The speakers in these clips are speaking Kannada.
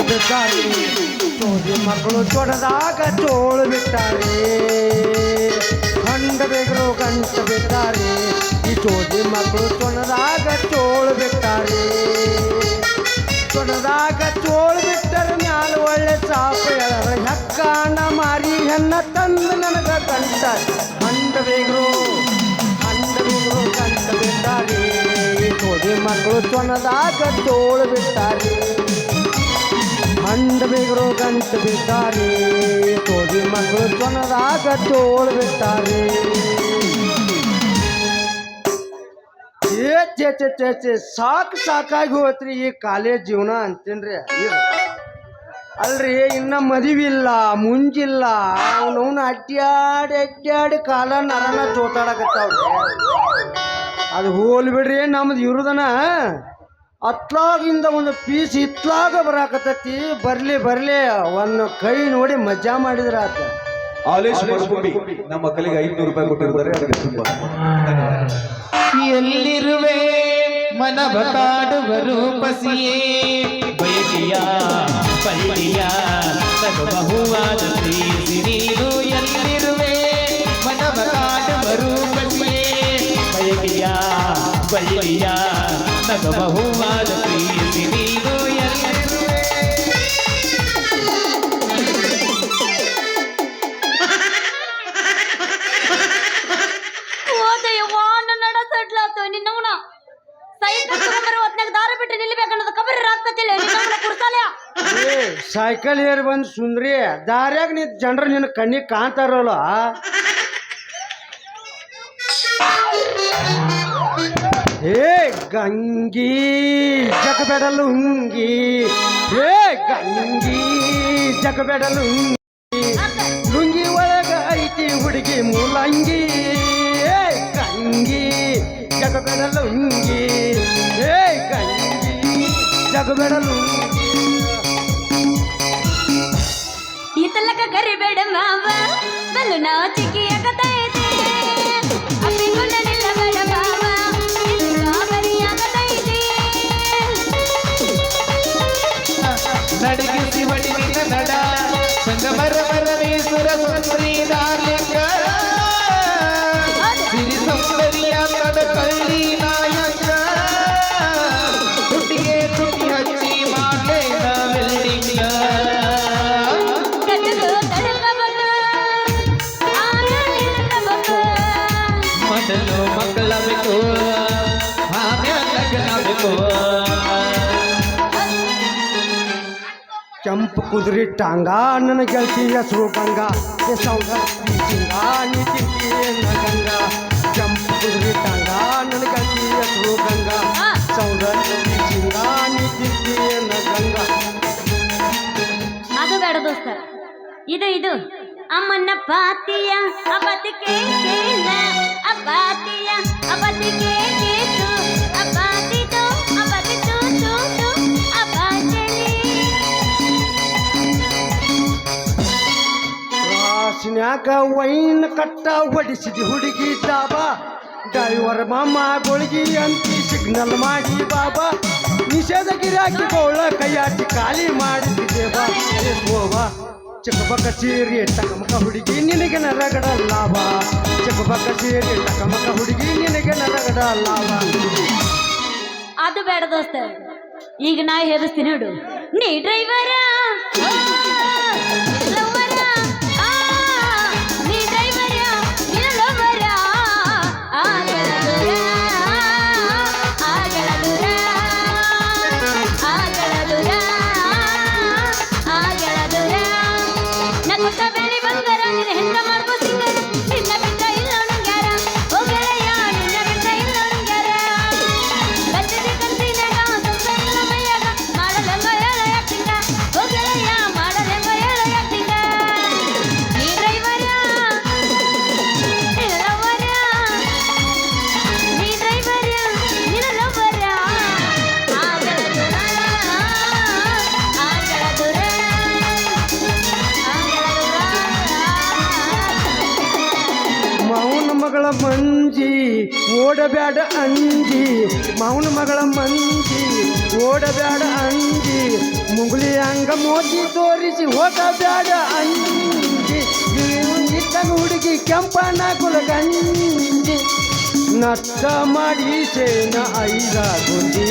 ಬಿದ್ದಾರೆ ಚೋದಿ ಮಕ್ಕಳು ತೊಡದಾಗ ಚೋಳು ಬಿಟ್ಟಾರೆ. ಕಂಡ ಬೇಗರು ಗಂಟು ಬಿಟ್ಟಾರೆ. ಈ ಚೋದಿ ಮಕ್ಕಳು ಚೊಣದಾಗ ತೋಳು ಬಿಟ್ಟಾರೆ. ಚೊಣದಾಗ ತೋಳು ಬಿಟ್ಟರೆ ಮ್ಯಾಲ ಒಳ್ಳೆ ಸಾಪ ಹೇಳರ ಹೆಕ್ಕಾಣ ಮಾರಿ ಹೆಣ್ಣ ತಂದು ನನಗ ಗಂಟ ಕಂಡ ಬೇಗರು ಕಂಡ ಬೇಗರು ಗಂಟ ಬಿಟ್ಟಾರೆ. ಈ ಚೋದಿ ಮಕ್ಕಳು ತೊಣದಾಗ ತೋಳು ಬಿಟ್ಟಾರೆ. ಗಂಡ ಬೇಗರು ಗಂಟು ಬಿಟ್ಟಾರೆ ಚೋದಿ ಮಕ್ಕಳು ಚೊಣದಾಗ ತೋಳು ಬಿಟ್ಟಾರೆ ಚೇ ಸಾಕು ಸಾಕಾಗಿ ಹೋತ್ರಿ ಈ ಕಾಲೇಜ್ ಜೀವನ ಅಂತೀನ್ರಿ. ಅಲ್ರಿ, ಇನ್ನ ಮದುವಿಲ್ಲ, ಮುಂಜಿಲ್ಲ. ಅವನವನ ಅಡ್ಡಾಡಿ ಅಡ್ಡಾಡಿ ಕಾಲ ನರನ ಚೋತಾಡಕತ್ತಾವ್ರಿ ಅದು ಹೋಲ್ಬಿಡ್ರಿ ನಮ್ದು ಇರುದನ. ಅತ್ಲಾಗಿಂದ ಒಂದು ಪೀಸ್ ಇತ್ಲಾಗ ಬರಾಕತ್ತೈತಿ. ಬರ್ಲಿ ಬರ್ಲಿ ಒಂದು ಕೈ ನೋಡಿ ಮಜಾ ಮಾಡಿದ್ರ ಆತ. ಆಲೇಶ್ ಮರುಭೂಮಿ ನಮ್ಮ ಕಲೆಗೆ ಐನೂರು ರೂಪಾಯಿ ಕೊಟ್ಟಿರ್ತಾರೆ ಅದಕ್ಕೆ ತುಂಬಾ. ಎಲ್ಲಿರುವೆ? ಮನ ಕಾಡುವ ರೂಪಸಿಯೇ ಬಯಕೆಯ ಪಲ್ಲಿಯ ಬಹುವಾದ ನೀನು ಎಲ್ಲಿರುವೆ? ಮನ ಕಾಡುವ ರೂಪಸಿಯೇ. ಬಯಕೆಯ ಪಲ್ಲಿಯ ನಿನ್ನವನ ಸೈಕಲ್ ಹೊತ್ನಾಗ ದಾರ ಏ, ಸೈಕಲ್ ಏರ್ ಬಂದು ಸುಂದ್ರಿ, ದಾರ್ಯಾಗ ನೀ ಜನರು ನಿನ್ನ ಕಣ್ಣಿಗೆ ಕಾಣ್ತಾರಲ್ಲ? ಏ ಗಂಗಿ ಜಗಬೆಡಲು ಹುಂಗಿ ಏ ಗಂಗಿ ಜಗಬೆಡಲು ಹುಂಗಿ ಲುಂಗಿ ಒಳಗ ಐತಿ ಹುಡುಗಿ ಮೂಲಂಗಿ ಏ ಗಂಗಿ ಜಗಬೆಡಲು ಹುಂಗಿ ಏ ಗಂಗಿ ಜಗಬೆಡಲು ಹುಂಗಿ ಈ ತಲಕ ಕರಿಬೇಡ ಮಾವ ಬಲು ನಾಚಿಕೆ ಆಗತೈತೆ ನಡಗಿಸಿ ಬಡಿನಿನ ಕೆಂಪು ಕುದುರೆ ಟಾಂಗ ನನ್ನ ಗೆಳತಿ ಹೆಸರು ಗಂಗ ಏ ಸೌಂಗ ಈ ಸಿಂಗ ನೀ ತಿಂತಿ ಗಂಗ ಕೆಂಪು ಕುದುರೆ ಟಾಂಗ ನನ್ನ ಗೆಳತಿ ಹೆಸರು ಗಂಗ ಸೌಂಗ ಈ ಸಿಂಗ ನೀ ತಿಂತಿ ಗಂಗ ಅದು ಬೇಡ ದೋಸ್ತ ಇದು ಇದು ಅಮ್ಮನ ಪಾತಿಯ ಅಬತಿಕೆ ಕೇಳ ಅಪಾತಿಯ ರಾಸಿನ್ಯಾಗ ವೈನ್ ಕಟ್ಟ ಹೊಡಿಸಿದಿ ಹುಡುಗಿ ದಾಬಾ. ಡ್ರೈವರ್ ಮಾಮ ಗೊಳಗಿ ಅಂತಿ ಸಿಗ್ನಲ್ ಮಾಡಿ ಬಾಬಾ. ನಿಷೇಧ ಗಿರಾಕಿ ಬೌಳ ಕೈಯಾಟಿ ಖಾಲಿ ಮಾಡಿದ್ದೆ ಬಾ ಚಿಕ್ಕ ಗೋವಾ ಚಿಕ್ಕಬಕ್ಕ ಸೀರೆ ಟಕಮಕ ಹುಡುಗಿ ನಿನಗೆ ನರಗಡ ಲಾಭ. ಚಿಕ್ಕಬಕ್ಕ ಸೀರೆ ಟಕಮಕ ಹುಡುಗಿ ನಿನಗೆ ನರಗಡ ಲಾಭ. ಅದು ಬೇಡ ದೋಸ್ತ, ಈಗ ನಾ ಹೇಳ್ತೀನಿ ನೋಡು. ನೀ ಡ್ರೈವರ? ಮಂಜಿ, ಓಡಬ್ಯಾಡ ಅಂಜಿ ಮೌನ ಮಗಳ ಮಂಜಿ, ಓಡಬ್ಯಾಡ ಅಂಜಿ ಮುಂಗುಲಿ ಅಂಗ ಮೋದಿ ತೋರಿಸಿ ಹೋಗಬ್ಯಾಡ ಅಂಜಿ. ನೀನು ಇದ್ದ ಹುಡುಗಿ ಕುಲ ಕುಲಗಂಜಿ ನಷ್ಟ ಮಾಡಿ ಸೇನ ಐದ ಗುಂಡಿ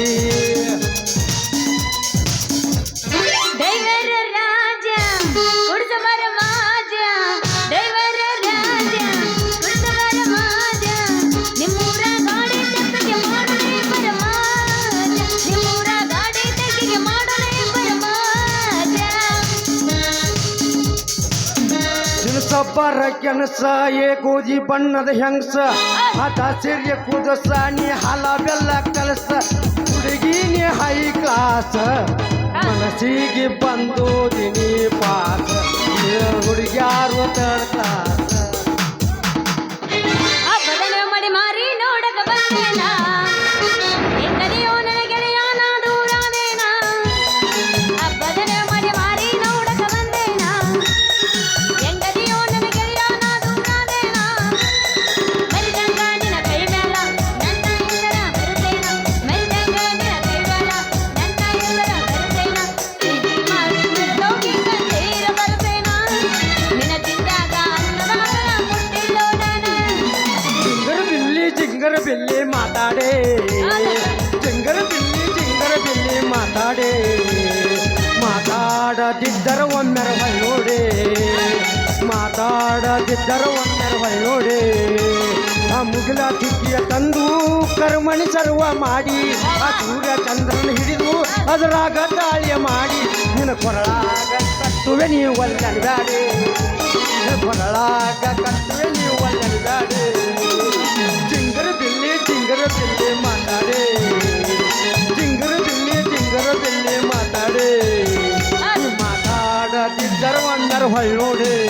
ಸಬ್ಬರ ಕೆನಸ ಏ ಗೋಧಿ ಬಣ್ಣದ ಹೆಂಗಸ ಹಠ ಸಿರಿಯ ಕುದಸ ನೀ ಹಲ ಬೆಲ್ಲ ಕಲಸ ಹುಡುಗಿ ನೀ ಹೈ ಕ್ಲಾಸ್ ಮನಸ್ಸಿಗೆ ಬಂದು ದಿನಿ ಪಾಸ ಹುಡುಗ್ಯಾರು ತರ್ಡ್ ಮಾತಾಡೆ. ಜಿಂಗರ ಬಿಲ್ಲಿ ಜಿಂಗರ ಬಿಲ್ಲಿ ಮಾತಾಡೆ. ಮಾತಾಡದಿದ್ದರ ಒಮ್ಮೆರ ಹೊಳ್ಳೋಡೆ ಮಾತಾಡದಿದ್ದರ ಒಮ್ಮೆರ ಹೊಳ್ಳೋಡೆ ಆ ಮುಗಿಲ ತಿಕ್ಕಿಯ ತಂದು ಕರ್ಮಣಿ ಸರ್ವ ಮಾಡಿ ಆ ಸೂರ್ಯ ಚಂದ್ರನ ಹಿಡಿದು ಅದರಾಗ ದಾಳಿಯ ಮಾಡಿ ನಿನ್ನ ಕೊರಳಾಗ ಕಟ್ಟುವೆ ನೀವು ಒಲ್ಲನ್ಬ್ಯಾಡೆ. ಕೊರಳಾಗ ಕಟ್ಟುವೆ ನೀವು ಒಲ್ಲನ್ಬ್ಯಾಡೆ. ಒಂದರ ಹೊಳ್ಳೋಡೆ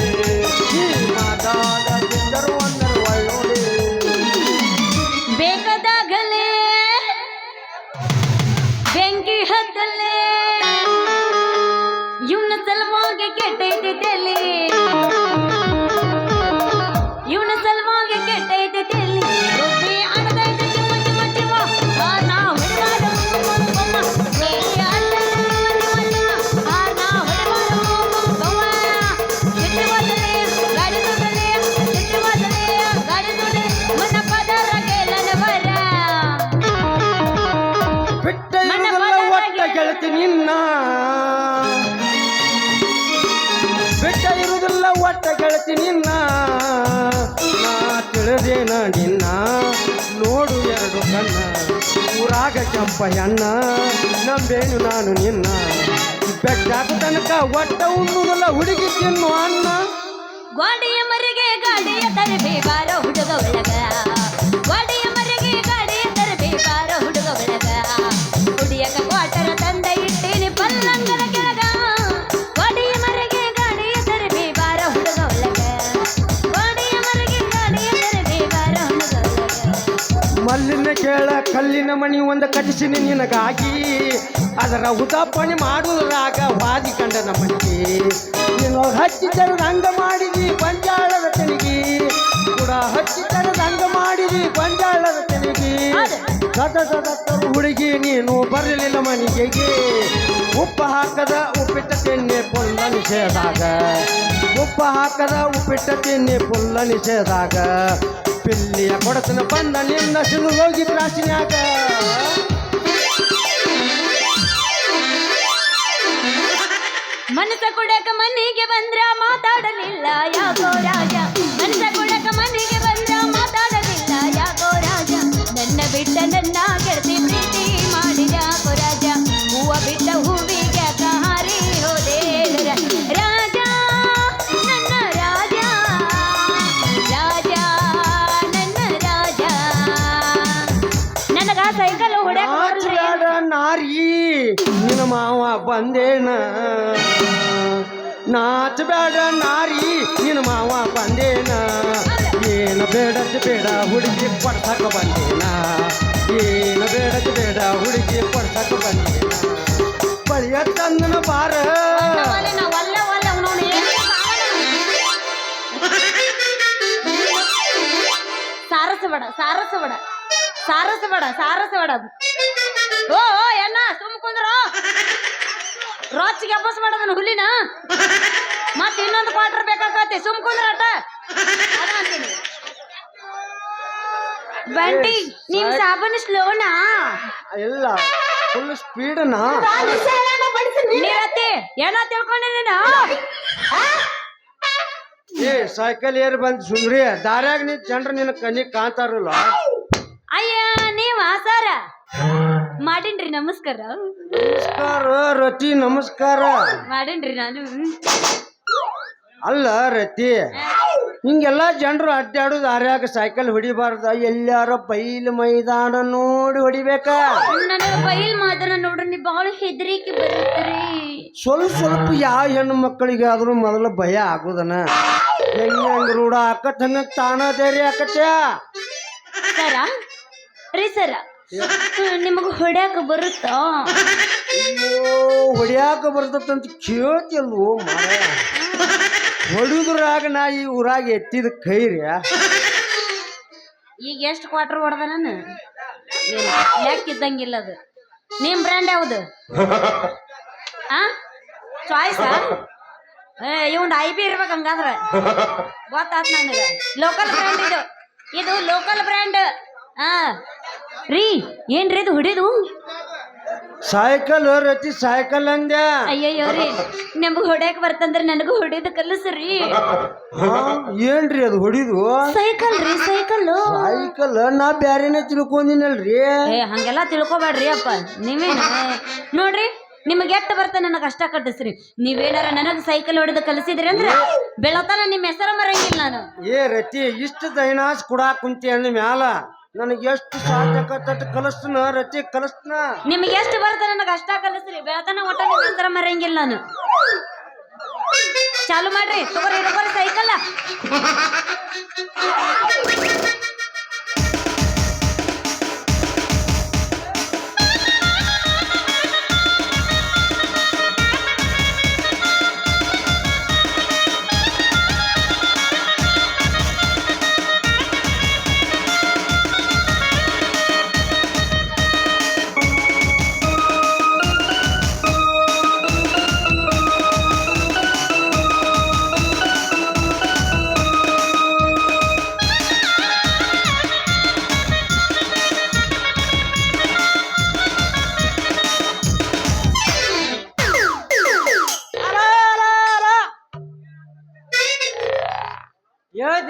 ಊರಾಗ ಕೆಂಪ ಹೆಣ್ಣ ನಂಬೇನು ನಾನು ನಿನ್ನ. ಬೆಟ್ಟ ತನಕ ಒಟ್ಟ ಉಣ್ಣುವುದಿಲ್ಲ ಹುಡುಗಿ ತಿನ್ನು ಅನ್ನ ಗೋಡೆಯ ಮರಿಗೆ ಗಾಡಿಯ ತರಬೇ ಬಾರ ಹುಡುಗ ಒಳಗ ಗಾಡಿಯ ಕಲ್ಲಿನ ಮಣಿ ಒಂದು ಕಟಿಸಿನಿ ನಿನಗಾಗಿ. ಅದರ ಉದಾಪಣೆ ಮಾಡುವುದರಾಗ ವಾದಿ ಕಂಡನ ನಮಗೆ ನೀನು ಹಚ್ಚಿದ್ದರು ರಂಗ ಮಾಡಿದಿ ಬಂಜಾಳದ ತನಿಗೆ ಕೂಡ ಹಚ್ಚಿದ್ದರು ರಂಗ ಮಾಡಿದಿ ತೆನಿಗಿ ಸತತರು ಹುಡುಗಿ, ನೀನು ಬರಲಿಲ್ಲ ಮನಿಗೆಗೆ. ಉಪ್ಪು ಹಾಕದ ಉಪ್ಪಿಟ್ಟ ತಿನ್ನೆ ಪುಲ್ಲ ನಿಷೇಧಾಗ. ಉಪ್ಪು ಹಾಕದ ಉಪ್ಪಿಟ್ಟ ತಿನ್ನೆ ಪುಲ್ಲ ನಿಷೇಧಾಗ. ಪಿಲ್ಲಿಯ ಕೊಡತನ ಬಂದ ನಿನ್ನ ಸಿಲು ಹೋಗಿ ತ್ರಾಸಿನ್ಯಾಗ ಮನಸ ಕೊಡಕ ಮನೆಗೆ ಬಂದ್ರ ಮಾತಾಡಲಿಲ್ಲ ಯಾಕೋ ರಾಜ? ಮನಸ ಕೊಡಕ ಮಾವ ನಾಚ ಬೇಡ ನಾರಿ, ನಿನ್ನ ಮಾವ ಬಂದೇನ? ಏನು ಬೇಡದ ಬೇಡ, ಹುಡುಗಿ ಕೊಡ್ಸಕ ಬಂದೇನ? ಏನು ಬೇಡದ ಬೇಡ, ಹುಡುಗಿ ಕೊಡ್ಸಕ ಬಂದೇನ? ಬಳಿಯ ತಂದನ ಬಾರ. ಸಾರಸಬೇಡ ಸಾರಸಬೇಡ ಸಾರಸಬೇಡ ಸಾರಸಬೇಡ ಓ ಕುಂದ್ರು ಅಬ್ಬಸ್ ಮಾಡೋದನ್ನ ಹುಲಿನ ಮತ್ತೆ ಇನ್ನೊಂದು ಕ್ವಾರ್ಟರ್ ಬೇಕಾಗತ್ತೆ. ಸುಮ್ ಕುಂದ್ರಾಟ ಅದ ಅಂತೀನಿ ಬಂಟಿ ನಿಮ್ ಸಾಬನ್ ಸ್ಲೋನಾ ಇಲ್ಲ ಫುಲ್ ಸ್ಪೀಡ್ನಾ ನೀರತ್ತೆ ಏನೋ ತಿಳ್ಕೊಂಡೆ ನೀನು? ಏ ಸೈಕಲ್ ಏರ್ ಬಂದ್ ಸುಂದ್ರಿ ದಾರ್ಯಾಗ ನೀ ಜನರು ನಿನ್ನ ಕಣ್ಣಿಗೆ ಕಾಣ್ತಾರಲ್ಲ. ಅಯ್ಯ ನೀವ ಸರ ಮಾಡೀನ್ರಿ ನಮಸ್ಕಾರ. ನಮಸ್ಕಾರ ರತಿ ನಮಸ್ಕಾರ. ಮಾಡೇನ್ರಿ ನಾನು. ಅಲ್ಲ ರತಿ ಹಿಂಗೆಲ್ಲ ಜನರು ಅಡ್ಡಾಡೋದು ಆರ್ಯಾಗ ಸೈಕಲ್ ಹೊಡಿಬಾರ್ದ ಎಲ್ಲಾರ ಬೈಲ್ ಮೈದಾನ ನೋಡಿ ಹೊಡಿಬೇಕ? ನನಗೆ ಬೈಲ್ ಮೈದಾನ ನೋಡ್ರಿ ನೀ ಬಹಳ ಹೆದರಿಕೆ ಬರುತ್ತೀರಿ ಸ್ವಲ್ಪ ಸ್ವಲ್ಪ ಯಾವ ಹೆಣ್ಣು ಮಕ್ಕಳಿಗೆ ಆದ್ರೂ ಮೊದಲ ಭಯ ಆಗೋದನ? ಹೆಂಗ ಹೆಂಗ ರೂಢ ಆಕತ್ ಹಂಗ ತಾನ ಧೈರ್ಯ ಆಕತ್ಯ? ಸರ? ರೀ ಸರ ನಿಮಗ ಹೊಡ್ಯಾಕ ಬರುತ್ತಾ? ಅಯ್ಯೋ ಹೊಡ್ಯಾಕ ಬರ್ತದಂತ ಕೇಳ್ತಿಲ್ವೋ ಮಾರ ಹೊಡಿದ್ರಾಗ ನಾ ಈ ಊರಾಗ ಎತ್ತಿದ ಕೈ ರೀ ಈಗ ಎಷ್ಟು ಕ್ವಾರ್ಟರ್ ಹೊಡೆದ ನಾನು? ಯಾಕೆ ಇದ್ದಂಗಿಲ್ಲ ಅದು. ನಿಮ್ಮ ಬ್ರ್ಯಾಂಡ್ ಯಾವುದು? ಆ? ಚಾಯ್ಸಾ ಏ ಇವಂದು ಐ ಬಿ ಇರ್ಬೇಕು ಹಂಗಾದ್ರೆ. ಗೊತ್ತಾತ್ ನನಗೆ. ಲೋಕಲ್ ಬ್ರ್ಯಾಂಡ್ ಇದು. ಇದು ಲೋಕಲ್ ಬ್ರ್ಯಾಂಡ್ ಆ? ರೀ ಏನ್ರಿ ಅದು ಹೊಡೆದು ಸೈಕಲ್ ರತಿ ಸೈಕಲ್ ಅಂದ್ಯ? ಅಯ್ಯಯ್ಯೋ ರೀ ನಿಮ್ಗೆ ಹೊಡ್ಯಾಕ ಬರ್ತಂದ್ರೆ ನನಗೂ ಹೊಡಿಯೋದು ಕಲಿಸ್ರಿ ಹಾ, ಏನ್ರಿ ಅದು ಹೊಡಿದು ಸೈಕಲ್ ರೀ ಸೈಕಲ್ ಸೈಕಲ್ ನಾ ಬ್ಯಾರೇನೆ ತಿಳ್ಕೊಂಡಿನಲ್ರಿ. ಏ ಹಂಗೆಲ್ಲ ತಿಳ್ಕೊಬೇಡ್ರಿ ಅಪ್ಪ ನೀವೇನ? ನೋಡ್ರಿ ನಿಮಗೆ ಎಟ್ಟು ಬರ್ತ ನನಗೆ ಅಷ್ಟ ಕಟ್ಟಿಸ್ರಿ. ನೀವೇನಾರ ನನಗೆ ಸೈಕಲ್ ಹೊಡೆದು ಕಲಿಸಿದ್ರಿ ಅಂದ್ರೆ ಬೆಳತನ ನಿಮ್ಮ ಹೆಸರು ಮರಂಗಿಲ್ಲ ನಾನು. ಏ ರತಿ ಇಷ್ಟು ದೈನಾಸ್ ಕುಡಾ ಕುಂತಿ ಅಂದ ಮ್ಯಾಲ. ನನಗೆ ಎಷ್ಟು ಸಾಧ್ಯಕತ್ತ ಕಲಿಸ್ತನ ರತಿ, ಕಲಿಸ್ತನ. ನಿಮಗೆ ಎಷ್ಟು ಬರುತ್ತೆ ನನಗೆ ಅಷ್ಟ ಕಲಿಸ್ರಿ. ಬೆಳತನ ಒಟ್ಟ ನಂತರ ಮರಂಗಿಲ್ಲ ನಾನು. ಚಾಲು ಮಾಡ್ರಿ. ತಗೋರಿ ತಗೋರಿ, ಸೈಕಲ್.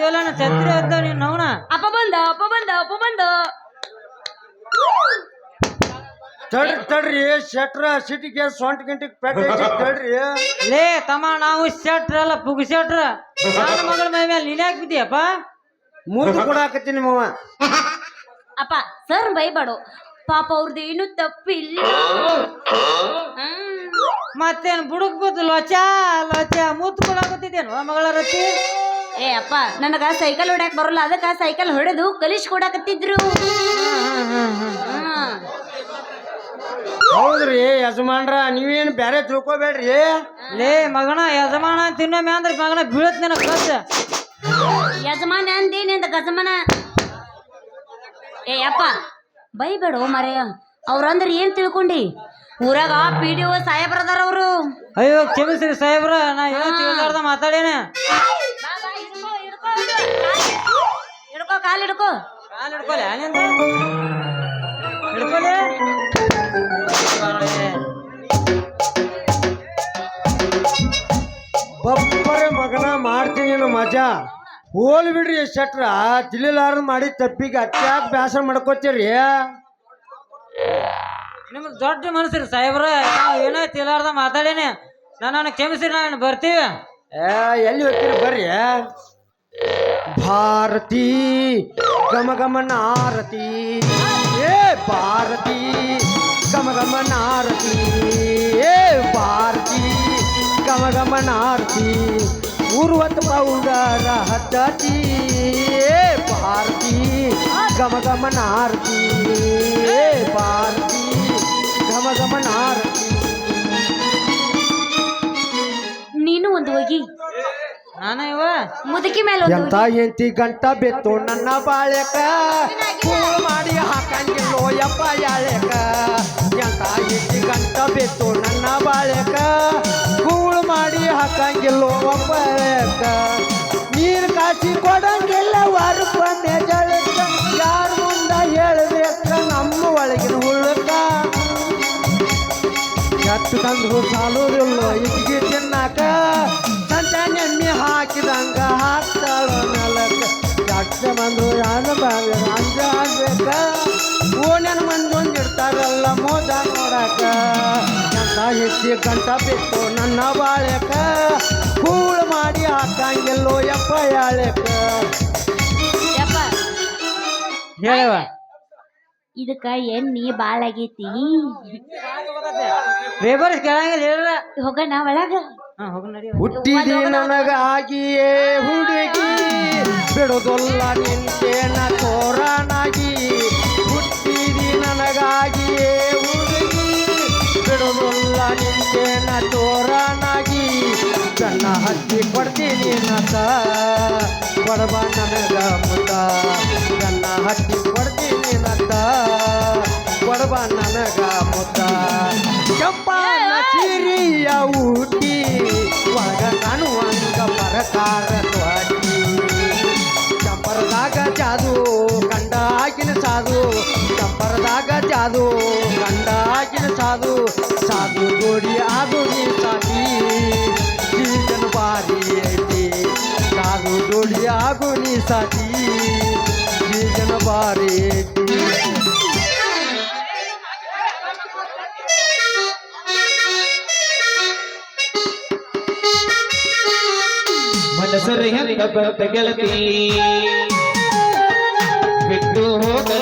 ಹೇಳ್ತಿಲ್ಲ ಛತ್ರಿ ಇದ್ದ ನೀನ್ ಅವನ ಅಪ್ಪ ಬಂದ ಅಪ್ಪ ಬಂದ ಅಪ್ಪ ಬಂದ. ತಡ್ರಿ ತಡ್ರಿ ಶೆಟ್ರ ಸಿಟಿಗೆ ಸೊಂಟ ಗಂಟೆಗೆ ಪೆಟ್ಟ ತಡ್ರಿ. ಲೇ ತಮ್ಮ ನಾವು ಶೆಟ್ರಲ್ಲ ಪುಗ್ ಶೆಟ್ರ. ನನ್ನ ಮಗಳ ಮೈ ಮೇಲೆ ನೀನ್ ಯಾಕೆ ಬಿದ್ದೀಯಪ್ಪ? ಮುದ್ದು ಕೊಡಾಕತ್ತೀನಿ ನಿಮ್ಮವ ಅಪ್ಪ ಸರ್ ಬೈಬಾಡು. ಪಾಪ ಅವ್ರದ್ದು ಏನು ತಪ್ಪಿಲ್ಲ. ಹ್ಮ್. ಮತ್ತೇನ್ ಬುಡಕ್ ಬಿದ್ದು ಲೋಚ ಲೋಚ ಮುತ್ತು ಕೊಡಾಕತ್ತಿದ್ದೇನು ಮಗಳ ರತಿ? ಏ ಅಪ್ಪ ನನಗ ಸೈಕಲ್ ಹೊಡ್ಯಾಕ್ ಬರಲ್ಲ ಅದಕ್ಕ ಸೈಕಲ್ ಹೊಡೆದು ಕಲಿಸ್ ಕೊಡಾಕತ್ತಿದ್ರು. ಹೌದ್ರಿ ಯಜಮಾನ್ರ ನೀವೇನು ಬೇರೆ ತಿಳ್ಕೊಬೇಡ್ರಿ? ಲೇ ಮಗನ ಯಜಮಾನ ತಿನ್ನೊಮ್ಮೆ ಅಂದ್ರೆ ಮಗನ ಬೀಳತ್ ನಿನ ಕಸ ಯಜಮಾನ ಅಂದೇನಿಂದ ಗಜಮಾನ. ಏ ಅಪ್ಪ ಬೈಬೇಡ ಮರೆಯ ಅವ್ರಂದ್ರೆ ಏನ್ ತಿಳ್ಕೊಂಡಿ? ಊರಾಗ ಪಿ ಡಿ ಒ ಸಾಹೇಬ್ರದಾರ ಅವರು. ಅಯ್ಯೋ ಕ್ಷಮಿಸ್ರಿ ಸಾಹೇಬ್ರ ನಾ ಏನು ತಿಳಿದಾರ್ದ ಮಾತಾಡೇನೆ? ಕಾಲ್ ಹಿಡ್ಕೋ. ಕಾಲ್ ಹಿಡ್ಕೊಲೆ ನಿಂದ ಹಿಡ್ಕೊಲೆ? ಬಪ್ಪರೆ ಮಗನ ಮಾಡ್ತೀನಿ ಮಜಾ. ಹೋಲ್ ಬಿಡ್ರಿ ಶೆಟ್ರ ತಿಳಿಲಾರ ಮಾಡಿ ತಪ್ಪಿಗೆ ಅತ್ಯಾಕ್ ಬ್ಯಾಸ ಮಾಡ್ಕೋತೀರಿ. ನಿಮ್ಗೆ ದೊಡ್ಡ ಮನಸ್ಸಿರಿ ಸಾಹೇಬ್ರ. ನಾವು ಏನೋ ತಿಳಾರ್ದ ಮಾತಾಡೇನೆ. ನಾನು ಕ್ಷಮಿಸಿರಿ ನಾನು ಬರ್ತೀವಿ. ಏ ಎಲ್ಲಿ ಹೋಗ್ತೀರಿ ಬರ್ರಿ. ಭಾರತಿ, ಗಮ ಗಮ ಏ ಭಾರತಿ, ಗಮ ಗಮ ಏ ಭಾರತಿ ಗಮಗಮನಾರತಿ ಭಾರತಿ, ಗಮ ಗಮ ಏ ಭಾರತಿ, ಗಮ ಗಮ ನೀನು ಒಂದು ಹೋಗಿ. ಮುದುಕಿ ಮೇಲೆ ಎಂತ ಎಂತಿ ಗಂಟ ಬಿತ್ತು ನನ್ನ ಬಾಳೆಕ? ಕೂಳು ಮಾಡಿ ಹಾಕಂಗಿಲ್ಲೋ ಯಪ್ಪ ಯಾಳೆಕ? ಎಂತ ಎಂತಿ ಗಂಟ ಬಿತ್ತು ನನ್ನ ಬಾಳೆಕ? ಕೂಳ್ ಮಾಡಿ ಹಾಕಂಗಿಲ್ಲೋ ಒಬ್ಬಳೆಕ ನೀರು ಕಾಸಿ ಕೊಡಂಗಿಲ್ಲ ವಾರಕ್ಕೊಮ್ಮೆ ಜಳಕ ಯಾರ ಮುಂದ ಹೇಳಬೇಕ ನಮ್ಮ ಒಳಗಿನ ಹುಳಕ? ಎತ್ತು ತಂದ್ರು ಸಾಲೋದಿಲ್ಲ ಇಟ್ಟಿಗೆ ತಿನ್ನಾಕ. ಸಂತ ನೆಮ್ಮಿ ಹಾಕಿದಂಗ ಹಾಕ್ತಾಳ ನೆಲಕ್ಕ ಜಾಸ್ತಿ ಬಂದು ಯಾನ ಬಾವಿ ಅಂಜ ಆಗ್ಬೇಕ? ಓಣ್ಯನ ಮಂದಿ ಇಡ್ತಾರಲ್ಲ ಮೋದ ನೋಡಾಕ. ನನ್ನ ಹೆಚ್ಚಿ ಕಂಟ ಬಿಟ್ಟು ನನ್ನ ಬಾಳೆಕ ಕೂಳು ಮಾಡಿ ಹಾಕಂಗಿಲ್ಲೋ ಯಪ್ಪ ಯಾಳೆಕ ಹೇಳವ ಇದಕ್ಕ ಎಣ್ಣಿ ಬಾಳಾಗೈತಿ. ವೇಬರ್ಸ್ ಕೇಳಂಗಿಲ್ಲ ಹೇಳ ಹೋಗೋಣ ಒಳಗ. ಹುಟ್ಟಿದಿ ನನಗಾಗಿಯೇ ಹುಡುಗಿ. ಬಿಡುದಲ್ಲ ನಿಂತೇನ ತೋರನಾಗಿ. ಹುಟ್ಟಿದಿ ನನಗಾಗಿಯೇ ಹುಡುಗಿ. ಬಿಡುದಲ್ಲ ನಿಂತೇನ ತೋರನಾಗಿ. ಕಣ್ಣ ಹಚ್ಚಿ ಕೊಡ್ತೀನಿ ನತ. ಕೊಡಬ ನನಗ ಮುತ. ಕಣ್ಣ ಹಚ್ಚಿ ಕೊಡ್ತೀನಿ ನತ. ಕೊಡಬ ನನಗ ಮುತ. ಕೆಂಪನ ಸಿರಿಯ ಊಟಿ ಒಳಗ ಕಾಣುವಂಗ ಪರಕಾರ ತ್ವಾಟಿ ಚಂಪರದಾಗ ಜಾದು, ಕಂಡ ಆಗಿನ ಸಾಧು. ಚಂಪರದಾಗ ಜಾದು, ಕಂಡ ಆಗಿನ ಸಾಧು. ಸಾಧು ಜೋಡಿ ಆದು ನೀ ಸಾಧಿ ಜೀವನ ಬಾರಿ ಐತಿ. ಸಾಧು ಜೋಡಿ ಆಗು ನೀ ಸಾಧಿ ಜೀವನ ಬಾರಿ ಐತಿ. ಮನಸರು ಹೆಂಗ ಬಂತ ಗೆಳತಿ ಬಿಟ್ಟು ಹೋಗ